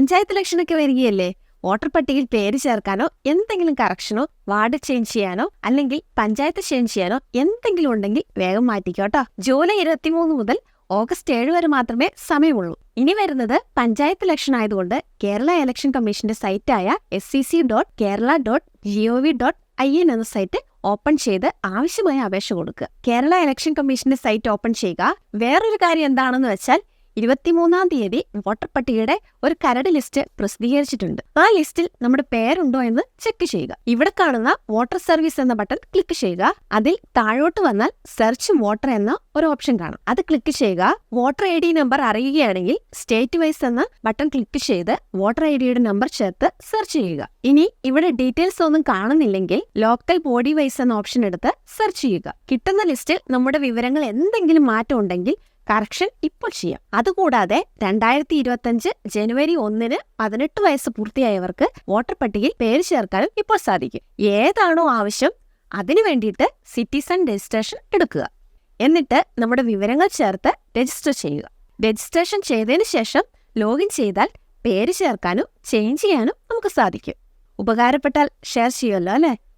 Panchayat ഇലക്ഷനൊക്കെ വരികയല്ലേ? Voter പട്ടികയിൽ പേര് ചേർക്കാനോ എന്തെങ്കിലും കറക്ഷനോ വാർഡ് ചേഞ്ച് ചെയ്യാനോ അല്ലെങ്കിൽ പഞ്ചായത്ത് ചേഞ്ച് ചെയ്യാനോ എന്തെങ്കിലും ഉണ്ടെങ്കിൽ വേഗം മാറ്റിക്കോട്ടോ ജൂലൈ ഇരുപത്തിമൂന്ന് മുതൽ ഓഗസ്റ്റ് ഏഴ് വരെ മാത്രമേ സമയമുള്ളൂ. ഇനി വരുന്നത് പഞ്ചായത്ത് ഇലക്ഷൻ ആയതുകൊണ്ട് കേരള ഇലക്ഷൻ കമ്മീഷന്റെ സൈറ്റായ S C C dot Kerala dot G O V dot I N എന്ന സൈറ്റ് ഓപ്പൺ ചെയ്ത് ആവശ്യമായ അപേക്ഷ കൊടുക്കുക. കേരള ഇലക്ഷൻ കമ്മീഷന്റെ സൈറ്റ് ഓപ്പൺ ചെയ്യുക. വേറൊരു കാര്യം എന്താണെന്ന് വെച്ചാൽ ഇരുപത്തിമൂന്നാം തീയതി വോട്ടർ പട്ടികയുടെ ഒരു കരട് ലിസ്റ്റ് പ്രസിദ്ധീകരിച്ചിട്ടുണ്ട്. ആ ലിസ്റ്റിൽ നമ്മുടെ പേരുണ്ടോ എന്ന് ചെക്ക് ചെയ്യുക. ഇവിടെ കാണുന്ന വോട്ടർ സർവീസ് എന്ന ബട്ടൺ ക്ലിക്ക് ചെയ്യുക. അതിൽ താഴോട്ട് വന്നാൽ സെർച്ച് വോട്ടർ എന്ന ഒരു ഓപ്ഷൻ കാണാം. അത് ക്ലിക്ക് ചെയ്യുക. വോട്ടർ ഐ ഡി നമ്പർ അറിയുകയാണെങ്കിൽ സ്റ്റേറ്റ് വൈസ് എന്ന ബട്ടൺ ക്ലിക്ക് ചെയ്ത് വോട്ടർ ഐ ഡിയുടെ നമ്പർ ചേർത്ത് സെർച്ച് ചെയ്യുക. ഇനി ഇവിടെ ഡീറ്റെയിൽസ് ഒന്നും കാണുന്നില്ലെങ്കിൽ ലോക്കൽ ബോഡി വൈസ് എന്ന ഓപ്ഷൻ എടുത്ത് സെർച്ച് ചെയ്യുക. കിട്ടുന്ന ലിസ്റ്റിൽ നമ്മുടെ വിവരങ്ങൾ എന്തെങ്കിലും മാറ്റം ഉണ്ടെങ്കിൽ കറക്ഷൻ ഇപ്പോൾ ചെയ്യാം. അതുകൂടാതെ രണ്ടായിരത്തി ഇരുപത്തഞ്ച് ജനുവരി ഒന്നിന് പതിനെട്ട് വയസ്സ് പൂർത്തിയായവർക്ക് വോട്ടർ പട്ടികയിൽ പേര് ചേർക്കാനും ഇപ്പോൾ സാധിക്കും. ഏതാണോ ആവശ്യം അതിനു വേണ്ടിയിട്ട് സിറ്റിസൺ രജിസ്ട്രേഷൻ എടുക്കുക. എന്നിട്ട് നമ്മുടെ വിവരങ്ങൾ ചേർത്ത് രജിസ്റ്റർ ചെയ്യുക. രജിസ്ട്രേഷൻ ചെയ്തതിന് ശേഷം ലോഗിൻ ചെയ്താൽ പേര് ചേർക്കാനും ചേഞ്ച് ചെയ്യാനും നമുക്ക് സാധിക്കും. ഉപകാരപ്പെട്ടാൽ ഷെയർ ചെയ്യുമല്ലോ അല്ലേ?